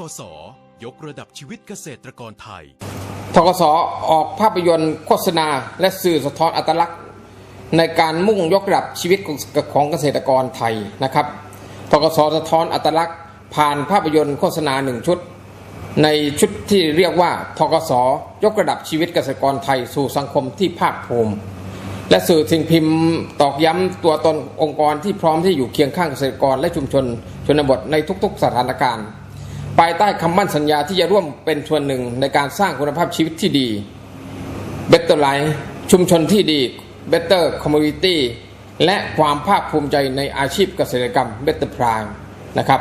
กส ยกระดับชีวิตเกษตรกรไทย ทกสออกภาพยนตร์โฆษณา และสื่อสะท้อนอัตลักษณ์ ในการมุ่งยกระดับชีวิตของเกษตรกรไทยนะครับทกสสะท้อนอัตลักษณ์ ผ่านภาพยนตร์โฆษณาหนึ่งชุด ในชุดที่เรียกว่าทกสยกระดับชีวิตเกษตรกรไทยสู่สังคมที่ภาคภูมิและสื่อสิ่งพิมพ์ตอกย้ำตัวตนองค์กรที่พร้อมที่อยู่เคียงข้างเกษตรกรและชุมชนชนบทในทุกๆสถานการณ์ ภายใต้คำมั่นสัญญาที่จะร่วมเป็นส่วนหนึ่งในการสร้างคุณภาพชีวิตที่ดี Better Life ชุมชนที่ดี Better Community และความภาคภูมิใจในอาชีพเกษตรกรรม Better Prime นะครับ